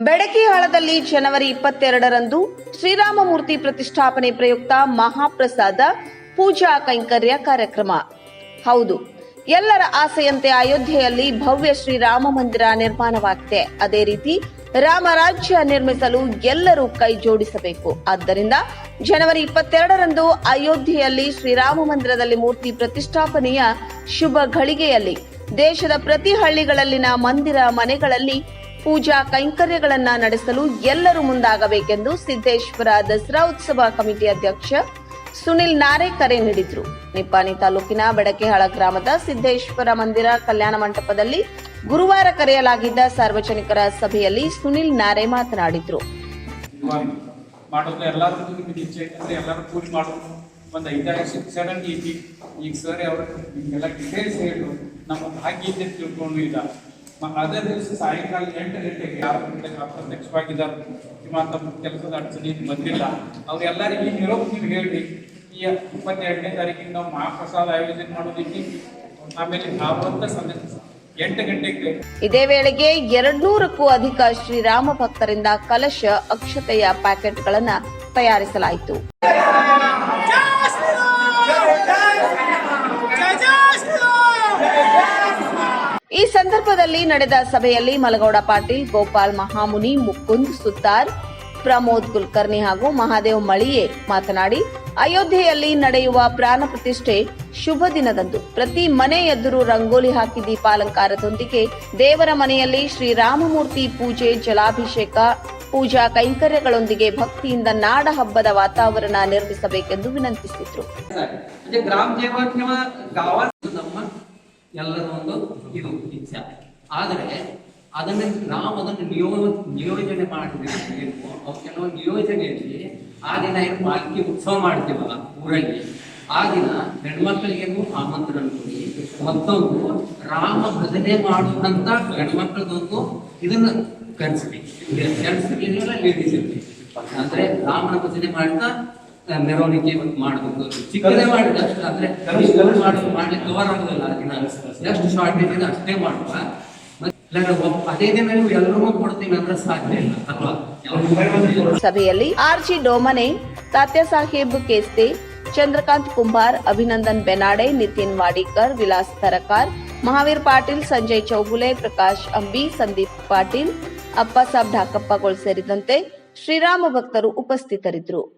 ಬೆಡಕಿಹಾಳದಲ್ಲಿ ಜನವರಿ ಇಪ್ಪತ್ತೆರಡರಂದು ಶ್ರೀರಾಮಮೂರ್ತಿ ಪ್ರತಿಷ್ಠಾಪನೆ ಪ್ರಯುಕ್ತ ಮಹಾಪ್ರಸಾದ ಪೂಜಾ ಕೈಂಕರ್ಯ ಕಾರ್ಯಕ್ರಮ. ಹೌದು, ಎಲ್ಲರ ಆಸೆಯಂತೆ ಅಯೋಧ್ಯೆಯಲ್ಲಿ ಭವ್ಯ ಶ್ರೀರಾಮ ಮಂದಿರ ನಿರ್ಮಾಣವಾಗಿದೆ. ಅದೇ ರೀತಿ ರಾಮರಾಜ್ಯ ನಿರ್ಮಿಸಲು ಎಲ್ಲರೂ ಕೈ ಜೋಡಿಸಬೇಕು. ಆದ್ದರಿಂದ ಜನವರಿ ಇಪ್ಪತ್ತೆರಡರಂದು ಅಯೋಧ್ಯೆಯಲ್ಲಿ ಶ್ರೀರಾಮ ಮಂದಿರದಲ್ಲಿ ಮೂರ್ತಿ ಪ್ರತಿಷ್ಠಾಪನೆಯ ಶುಭ ಘಳಿಗೆಯಲ್ಲಿ ದೇಶದ ಪ್ರತಿ ಹಳ್ಳಿಗಳಲ್ಲಿನ ಮಂದಿರ ಮನೆಗಳಲ್ಲಿ ಪೂಜಾ ಕೈಂಕರ್ಯಗಳನ್ನ ನಡೆಸಲು ಎಲ್ಲರೂ ಮುಂದಾಗಬೇಕೆಂದು ಸಿದ್ದೇಶ್ವರ ದಸರಾ ಉತ್ಸವ ಕಮಿಟಿ ಅಧ್ಯಕ್ಷ ಸುನಿಲ್ ನಾರೆ ಕರೆ ನೀಡಿದ್ರು. ನಿಪ್ಪಾಣಿ ತಾಲೂಕಿನ ಬೆಡಕೆಹಾಳ ಗ್ರಾಮದ ಸಿದ್ದೇಶ್ವರ ಮಂದಿರ ಕಲ್ಯಾಣ ಮಂಟಪದಲ್ಲಿ ಗುರುವಾರ ಕರೆಯಲಾಗಿದ್ದ ಸಾರ್ವಜನಿಕರ ಸಭೆಯಲ್ಲಿ ಸುನಿಲ್ ನಾರೆ ಮಾತನಾಡಿದ್ರು. ಎಲ್ಲರೂ ಪೂಜೆ ಮಾಡೋದು. ಒಂದು ಐದಾರು ಸಡನ್ ಈಗ ಸರ್ ಅವರು ನಿಮ್ಗೆಲ್ಲ ಡಿಟೇಲ್ಸ್ ಹೇಳು ನಮ್ಮ ಭಾಗ್ಯ ತಿಳ್ಕೊಂಡು ಇಲ್ಲ ಅದೇ ದಿವಸ ಸಾಯಂಕಾಲ ಎಂಟು ಗಂಟೆಗೆ ಯಾರು ಅಪ್ರತ್ಯಕ್ಷವಾಗಿದ್ದಾರೆ ಕಿಂवा ತಮ್ಮ ಕೆಲಸದ ಅಡಚಣೆ ಬಂದಿಲ್ಲ. ಅವ್ರೆಲ್ಲರಿಗೂ ಈ ನಿರೋಪ ನೀವು ಹೇಳಿ ಈ ಇಪ್ಪತ್ತೆರಡನೇ ತಾರೀಕಿಗೆ ನಾವು ಮಹಾಪ್ರಸಾದ ಆಯೋಜನೆ ಮಾಡೋದಕ್ಕೆ ಆಮೇಲೆ ಆವತ್ತ ಸಂದೇಶ ಎಂಟು ಗಂಟೆಗೆ ಇದೇ ವೇಳೆಗೆ ಎರಡ್ನೂರಕ್ಕೂ ಅಧಿಕ ಶ್ರೀರಾಮ ಭಕ್ತರಿಂದ ಕಲಶ ಅಕ್ಷತೆಯ ಪ್ಯಾಕೆಟ್ಗಳನ್ನ ತಯಾರಿಸಲಾಯಿತು. ಈ ಸಂದರ್ಭದಲ್ಲಿ ನಡೆದ ಸಭೆಯಲ್ಲಿ ಮಲಗೌಡ ಪಾಟೀಲ್, ಗೋಪಾಲ್ ಮಹಾಮುನಿ, ಮುಕುಂದ್ ಸುತ್ತಾರ್, ಪ್ರಮೋದ್ ಕುಲಕರ್ಣಿ ಹಾಗೂ ಮಹಾದೇವ್ ಮಳಿಯೇ ಮಾತನಾಡಿ, ಅಯೋಧ್ಯೆಯಲ್ಲಿ ನಡೆಯುವ ಪ್ರಾಣ ಪ್ರತಿಷ್ಠೆ ಶುಭ ದಿನದಂದು. ಪ್ರತಿ ಮನೆ ಎದುರು ರಂಗೋಲಿ ಹಾಕಿ ದೀಪಾಲಂಕಾರದೊಂದಿಗೆ ದೇವರ ಮನೆಯಲ್ಲಿ ಶ್ರೀರಾಮಮೂರ್ತಿ ಪೂಜೆ, ಜಲಾಭಿಷೇಕ, ಪೂಜಾ ಕೈಂಕರ್ಯಗಳೊಂದಿಗೆ ಭಕ್ತಿಯಿಂದ ನಾಡ ಹಬ್ಬದ ವಾತಾವರಣ ನಿರ್ಮಿಸಬೇಕೆಂದು ವಿನಂತಿಸಿದ್ರು. ಎಲ್ಲರ ಒಂದು ಇದು ಇಚ್ಛೆ. ಆದರೆ ಅದನ್ನ ನಾವು ಅದನ್ನು ನಿಯೋ, ನಿಯೋಜನೆ ಮಾಡಿದ್ರೆ ಏನು ಕೆಲವೊಂದು ಕೆಲವು ನಿಯೋಜನೆಯಲ್ಲಿ ಆ ದಿನ ಏನು ಪಾಲ್ಕಿ ಉತ್ಸವ ಮಾಡ್ತೀವಲ್ಲ ಊರಲ್ಲಿ, ಆ ದಿನ ಹೆಣ್ಮಕ್ಳಿಗೇನು ಆಮಂತ್ರಣ ಕೊಡಿ, ಮತ್ತೊಂದು ರಾಮ ಭಜನೆ ಮಾಡುವಂತ ಹೆಣ್ಮಕ್ಳದೊಂದು ಇದನ್ನ ಕನ್ಸಿಡಿ ಇರಲಿ ಅಂದ್ರೆ ರಾಮನ ಭಜನೆ ಮಾಡ್ತಾ ಮೆರವಣಿಗೆ ಮಾಡಬೇಕು. ಚಿಕ್ಕದೇ ಮಾಡಿದ್ರೆ ಅಷ್ಟು ಅಂದ್ರೆ ಮಾಡ್ಲಿಕ್ಕೆ ಕವರ್ ಆಗೋದಿಲ್ಲ ಎಷ್ಟು ಶಾರ್ಟೇಜ್ ಇದೆ. ಅಷ್ಟೇ ಮಾಡುವ. ಮತ್ತೆ ಆರ್ ಜಿ ಅದೇ ದಿನ ನೀವು ಎಲ್ಲರೂ ಕೊಡ್ತೀವಿ ಅಂದ್ರೆ ಸಾಧ್ಯ ಇಲ್ಲ ಅಲ್ವಾ? ಸಭೆಯಲ್ಲಿ ಆರ್ಜಿ ಡೋಮನೆ ತಾತ್ಯ ಸಾಹೇಬ್ ಕೇಸ್ತೆ ಚಂದ್ರಕಾಂತ್ ಕುಂಬಾರ್ ಅಭಿನಂದನ್ ಬೆನಾಡೆ ನಿತಿನ್ ವಾಡಿಕರ್ ವಿಲಾಸ್ ತರಕಾರ್ ಮಹಾವೀರ್ ಪಾಟೀಲ್ ಸಂಜಯ್ ಚೌಗುಲೆ ಪ್ರಕಾಶ್ ಅಂಬಿ ಸಂದೀಪ್ ಪಾಟೀಲ್ ಅಪ್ಪಸಾಬ್ ಢಾಕಪ್ಪಗಳು ಸೇರಿದಂತೆ ಶ್ರೀರಾಮ ಭಕ್ತರು ಉಪಸ್ಥಿತರಿದ್ದರು.